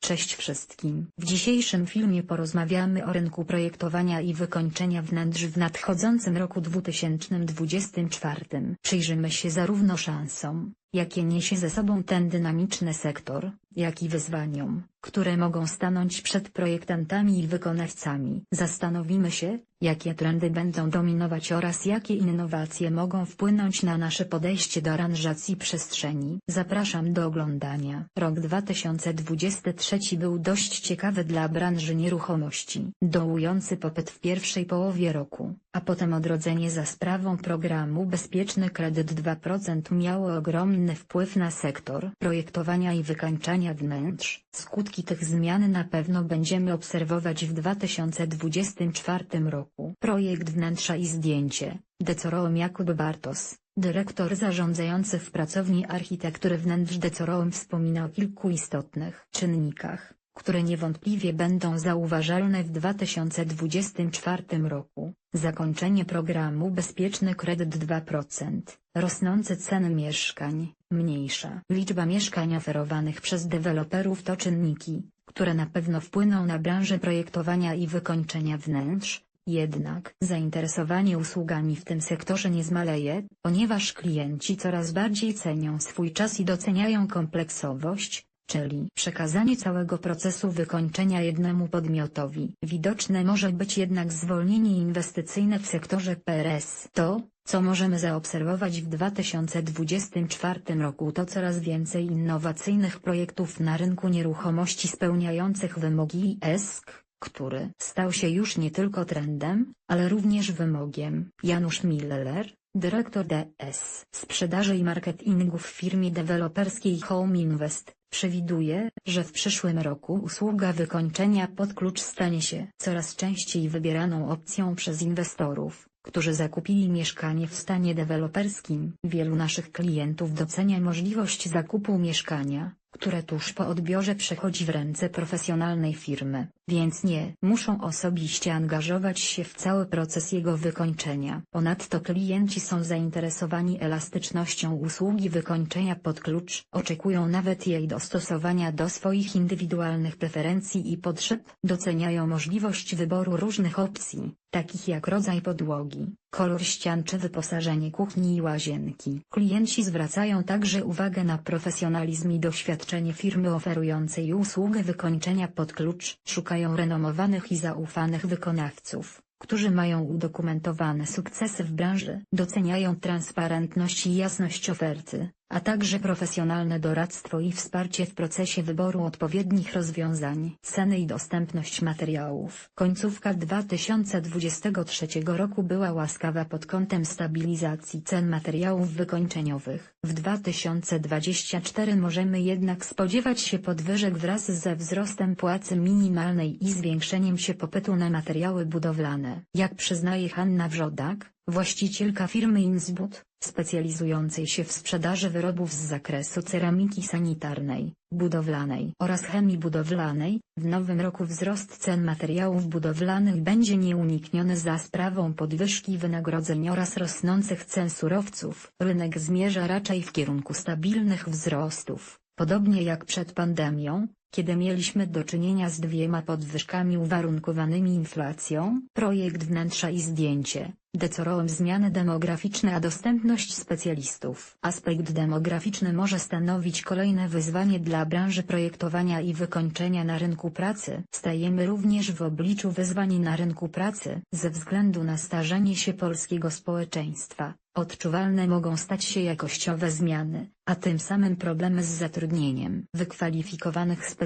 Cześć wszystkim. W dzisiejszym filmie porozmawiamy o rynku projektowania i wykończenia wnętrz w nadchodzącym roku 2024. Przyjrzymy się zarówno szansom, jakie niesie ze sobą ten dynamiczny sektor, jak i wyzwaniom, które mogą stanąć przed projektantami i wykonawcami. Zastanowimy się, jakie trendy będą dominować oraz jakie innowacje mogą wpłynąć na nasze podejście do aranżacji przestrzeni. Zapraszam do oglądania. Rok 2023 był dość ciekawy dla branży nieruchomości. Dołujący popyt w pierwszej połowie roku, a potem odrodzenie za sprawą programu Bezpieczny Kredyt 2% miało ogromny wpływ na sektor projektowania i wykańczania wnętrz. Skutki tych zmian na pewno będziemy obserwować w 2024 roku. Projekt wnętrza i zdjęcie. Decorołom Jakub Bartos, dyrektor zarządzający w pracowni architektury wnętrz Decorołom wspomina o kilku istotnych czynnikach, które niewątpliwie będą zauważalne w 2024 roku. Zakończenie programu Bezpieczny Kredyt 2%, rosnące ceny mieszkań, mniejsza liczba mieszkań oferowanych przez deweloperów to czynniki, które na pewno wpłyną na branżę projektowania i wykończenia wnętrz, jednak zainteresowanie usługami w tym sektorze nie zmaleje, ponieważ klienci coraz bardziej cenią swój czas i doceniają kompleksowość, czyli przekazanie całego procesu wykończenia jednemu podmiotowi. Widoczne może być jednak zwolnienie inwestycyjne w sektorze PRS. To, co możemy zaobserwować w 2024 roku to coraz więcej innowacyjnych projektów na rynku nieruchomości spełniających wymogi ESK, który stał się już nie tylko trendem, ale również wymogiem. Janusz Miller, dyrektor DS Sprzedaży i Marketingu w firmie deweloperskiej Home Invest, przewiduje, że w przyszłym roku usługa wykończenia pod klucz stanie się coraz częściej wybieraną opcją przez inwestorów, którzy zakupili mieszkanie w stanie deweloperskim. Wielu naszych klientów docenia możliwość zakupu mieszkania, które tuż po odbiorze przechodzi w ręce profesjonalnej firmy, więc nie muszą osobiście angażować się w cały proces jego wykończenia. Ponadto klienci są zainteresowani elastycznością usługi wykończenia pod klucz, oczekują nawet jej dostosowania do swoich indywidualnych preferencji i potrzeb, doceniają możliwość wyboru różnych opcji, takich jak rodzaj podłogi, kolor ścian czy wyposażenie kuchni i łazienki. Klienci zwracają także uwagę na profesjonalizm i doświadczenie firmy oferującej usługę wykończenia pod klucz. Szukają renomowanych i zaufanych wykonawców, którzy mają udokumentowane sukcesy w branży. Doceniają transparentność i jasność oferty, a także profesjonalne doradztwo i wsparcie w procesie wyboru odpowiednich rozwiązań. Ceny i dostępność materiałów. Końcówka 2023 roku była łaskawa pod kątem stabilizacji cen materiałów wykończeniowych. W 2024 możemy jednak spodziewać się podwyżek wraz ze wzrostem płacy minimalnej i zwiększeniem się popytu na materiały budowlane. Jak przyznaje Hanna Wrzodak, właścicielka firmy Inzbud, specjalizującej się w sprzedaży wyrobów z zakresu ceramiki sanitarnej, budowlanej oraz chemii budowlanej, w nowym roku wzrost cen materiałów budowlanych będzie nieunikniony za sprawą podwyżki wynagrodzeń oraz rosnących cen surowców. Rynek zmierza raczej w kierunku stabilnych wzrostów, podobnie jak przed pandemią, kiedy mieliśmy do czynienia z dwiema podwyżkami uwarunkowanymi inflacją, projekt wnętrza i zdjęcie, decorołem zmiany demograficzne a dostępność specjalistów. Aspekt demograficzny może stanowić kolejne wyzwanie dla branży projektowania i wykończenia na rynku pracy. Stajemy również w obliczu wyzwań na rynku pracy. Ze względu na starzenie się polskiego społeczeństwa, odczuwalne mogą stać się jakościowe zmiany, a tym samym problemy z zatrudnieniem wykwalifikowanych specjalistów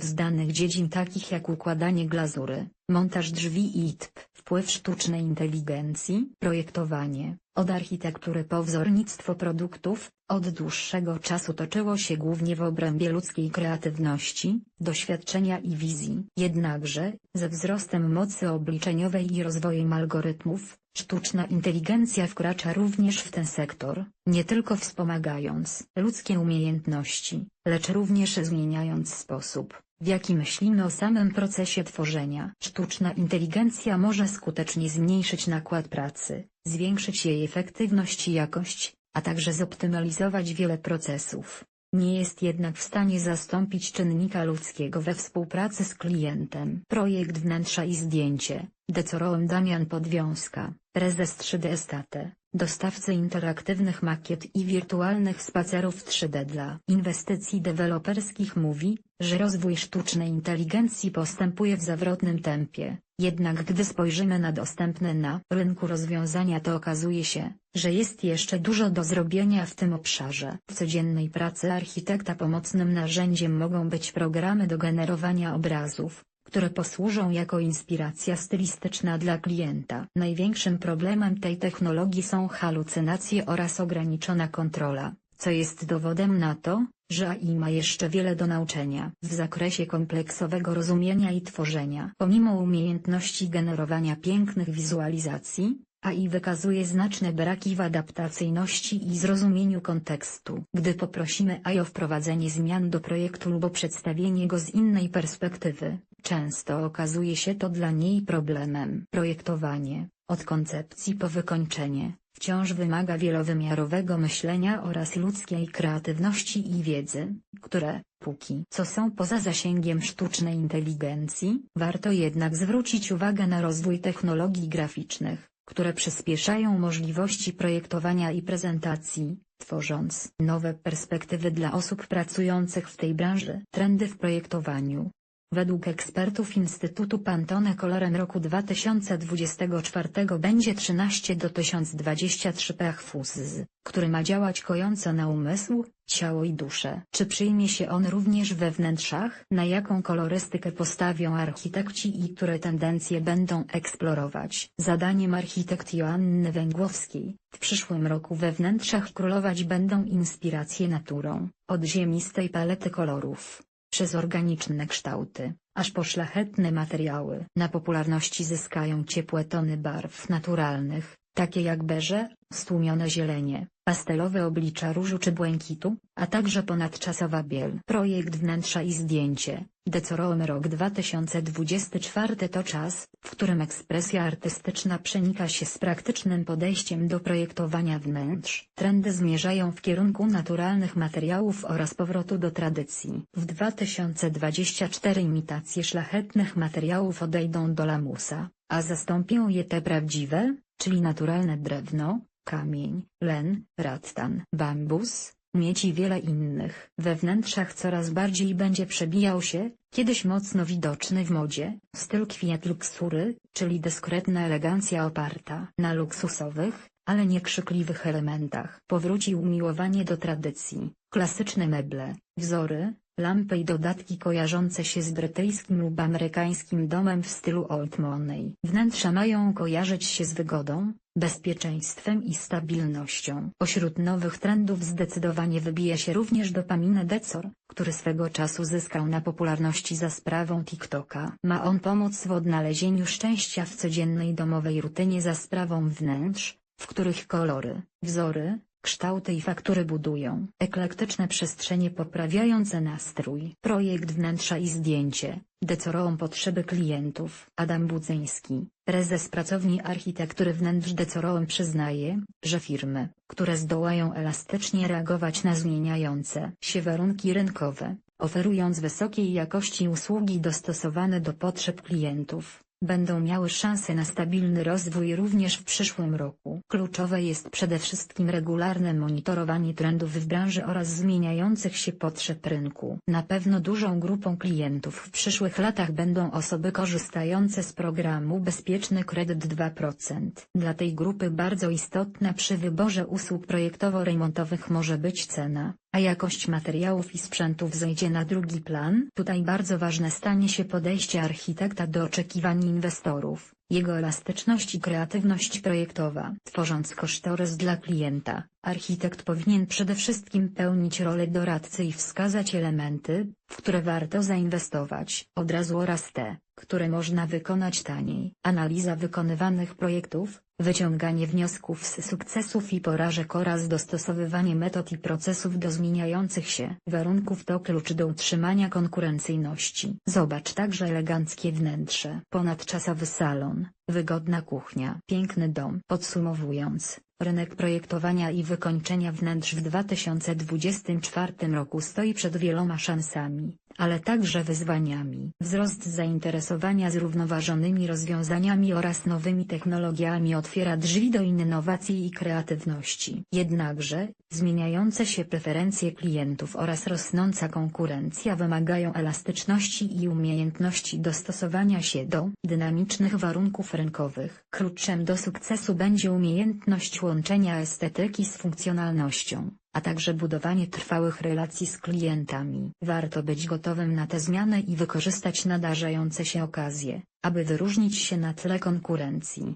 z danych dziedzin takich jak układanie glazury, montaż drzwi i ITP, wpływ sztucznej inteligencji, projektowanie, od architektury po wzornictwo produktów, od dłuższego czasu toczyło się głównie w obrębie ludzkiej kreatywności, doświadczenia i wizji. Jednakże, ze wzrostem mocy obliczeniowej i rozwojem algorytmów, Sztuczna inteligencja wkracza również w ten sektor, nie tylko wspomagając ludzkie umiejętności, lecz również zmieniając sposób, w jaki myślimy o samym procesie tworzenia. Sztuczna inteligencja może skutecznie zmniejszyć nakład pracy, zwiększyć jej efektywność i jakość, a także zoptymalizować wiele procesów. Nie jest jednak w stanie zastąpić czynnika ludzkiego we współpracy z klientem. Projekt wnętrza i zdjęcie, decorołem Damian Podwiązka, prezes 3D Estate, dostawcy interaktywnych makiet i wirtualnych spacerów 3D dla inwestycji deweloperskich mówi, że rozwój sztucznej inteligencji postępuje w zawrotnym tempie. Jednak gdy spojrzymy na dostępne na rynku rozwiązania to okazuje się, że jest jeszcze dużo do zrobienia w tym obszarze. W codziennej pracy architekta pomocnym narzędziem mogą być programy do generowania obrazów, które posłużą jako inspiracja stylistyczna dla klienta. Największym problemem tej technologii są halucynacje oraz ograniczona kontrola, co jest dowodem na to, że AI ma jeszcze wiele do nauczenia w zakresie kompleksowego rozumienia i tworzenia. Pomimo umiejętności generowania pięknych wizualizacji, AI wykazuje znaczne braki w adaptacyjności i zrozumieniu kontekstu. Gdy poprosimy AI o wprowadzenie zmian do projektu lub o przedstawienie go z innej perspektywy, często okazuje się to dla niej problemem. Projektowanie, od koncepcji po wykończenie, wciąż wymaga wielowymiarowego myślenia oraz ludzkiej kreatywności i wiedzy, które, póki co są poza zasięgiem sztucznej inteligencji. Warto jednak zwrócić uwagę na rozwój technologii graficznych, które przyspieszają możliwości projektowania i prezentacji, tworząc nowe perspektywy dla osób pracujących w tej branży. Trendy w projektowaniu. Według ekspertów Instytutu Pantone kolorem roku 2024 będzie 13 do 1023 PHFUZZ, który ma działać kojąco na umysł, ciało i duszę. Czy przyjmie się on również we wnętrzach? Na jaką kolorystykę postawią architekci i które tendencje będą eksplorować? Zadaniem architekt Joanny Węgłowskiej, w przyszłym roku we wnętrzach królować będą inspiracje naturą, od ziemistej palety kolorów przez organiczne kształty, aż po szlachetne materiały. Na popularności zyskają ciepłe tony barw naturalnych, takie jak beże, stłumione zielenie, pastelowe oblicza różu czy błękitu, a także ponadczasowa biel. Projekt wnętrza i zdjęcie, Decorołem rok 2024 to czas, w którym ekspresja artystyczna przenika się z praktycznym podejściem do projektowania wnętrz. Trendy zmierzają w kierunku naturalnych materiałów oraz powrotu do tradycji. W 2024 imitacje szlachetnych materiałów odejdą do lamusa, a zastąpią je te prawdziwe, czyli naturalne drewno, kamień, len, rattan, bambus, miedź i wiele innych. We wnętrzach coraz bardziej będzie przebijał się, kiedyś mocno widoczny w modzie, styl kwiat luksury, czyli dyskretna elegancja oparta na luksusowych, ale nie krzykliwych elementach. Powróci umiłowanie do tradycji, klasyczne meble, wzory, lampy i dodatki kojarzące się z brytyjskim lub amerykańskim domem w stylu old money. Wnętrza mają kojarzyć się z wygodą, bezpieczeństwem i stabilnością. Pośród nowych trendów zdecydowanie wybija się również dopamine decor, który swego czasu zyskał na popularności za sprawą TikToka. Ma on pomóc w odnalezieniu szczęścia w codziennej domowej rutynie za sprawą wnętrz, w których kolory, wzory, kształty i faktury budują eklektyczne przestrzenie poprawiające nastrój. Projekt wnętrza i zdjęcie, decoroą potrzeby klientów. Adam Budzyński, prezes pracowni architektury wnętrz decorołem przyznaje, że firmy, które zdołają elastycznie reagować na zmieniające się warunki rynkowe, oferując wysokiej jakości usługi dostosowane do potrzeb klientów, będą miały szansę na stabilny rozwój również w przyszłym roku. Kluczowe jest przede wszystkim regularne monitorowanie trendów w branży oraz zmieniających się potrzeb rynku. Na pewno dużą grupą klientów w przyszłych latach będą osoby korzystające z programu Bezpieczny Kredyt 2%. Dla tej grupy bardzo istotna przy wyborze usług projektowo-remontowych może być cena a jakość materiałów i sprzętów zejdzie na drugi plan. Tutaj bardzo ważne stanie się podejście architekta do oczekiwań inwestorów, jego elastyczność i kreatywność projektowa. Tworząc kosztorys dla klienta, architekt powinien przede wszystkim pełnić rolę doradcy i wskazać elementy, w które warto zainwestować od razu oraz te, które można wykonać taniej. Analiza wykonywanych projektów, wyciąganie wniosków z sukcesów i porażek oraz dostosowywanie metod i procesów do zmieniających się warunków to klucz do utrzymania konkurencyjności. Zobacz także eleganckie wnętrze, ponadczasowy salon, wygodna kuchnia, piękny dom. Podsumowując, rynek projektowania i wykończenia wnętrz w 2024 roku stoi przed wieloma szansami, ale także wyzwaniami. Wzrost zainteresowania zrównoważonymi rozwiązaniami oraz nowymi technologiami otwiera drzwi do innowacji i kreatywności. Jednakże, zmieniające się preferencje klientów oraz rosnąca konkurencja wymagają elastyczności i umiejętności dostosowania się do dynamicznych warunków rynkowych. Kluczem do sukcesu będzie umiejętność łączenia estetyki z funkcjonalnością a także budowanie trwałych relacji z klientami. Warto być gotowym na te zmiany i wykorzystać nadarzające się okazje, aby wyróżnić się na tle konkurencji.